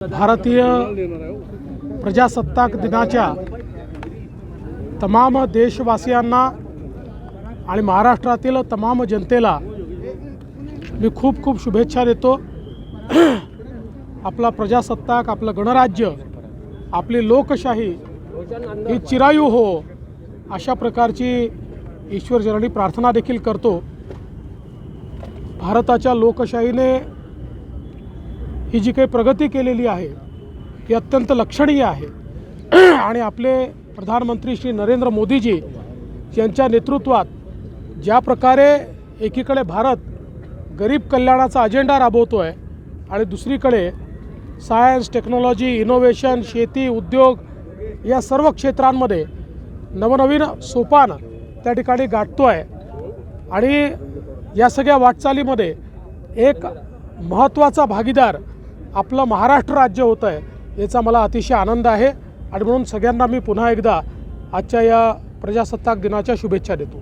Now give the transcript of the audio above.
भारतीय प्रजासत्ताक दिनाच्या तमाम देशवासियांना आणि महाराष्ट्रातील तमाम जनतेला मी खूप खूप शुभेच्छा देतो. आपला प्रजासत्ताक आपलं गणराज्य आपली लोकशाही ही चिरायू हो अशा प्रकारची ईश्वरचरणी प्रार्थना देखील करतो. भारताच्या लोकशाहीने ही जी काही प्रगती केलेली आहे ही अत्यंत लक्षणीय आहे. आणि आपले प्रधानमंत्री श्री नरेंद्र मोदीजी यांच्या नेतृत्वात ज्या प्रकारे एकीकडे भारत गरीब कल्याणाचा अजेंडा राबवतो आहे आणि दुसरीकडे सायन्स टेक्नॉलॉजी इनोव्हेशन शेती उद्योग या सर्व क्षेत्रांमध्ये नवनवीन सोपान त्या ठिकाणी गाठतो आहे आणि या सगळ्या वाटचालीमध्ये एक महत्त्वाचा भागीदार आपलं महाराष्ट्र राज्य होतं आहे याचा मला अतिशय आनंद आहे. आणि म्हणून सगळ्यांना मी पुन्हा एकदा आजच्या या प्रजासत्ताक दिनाच्या शुभेच्छा देतो.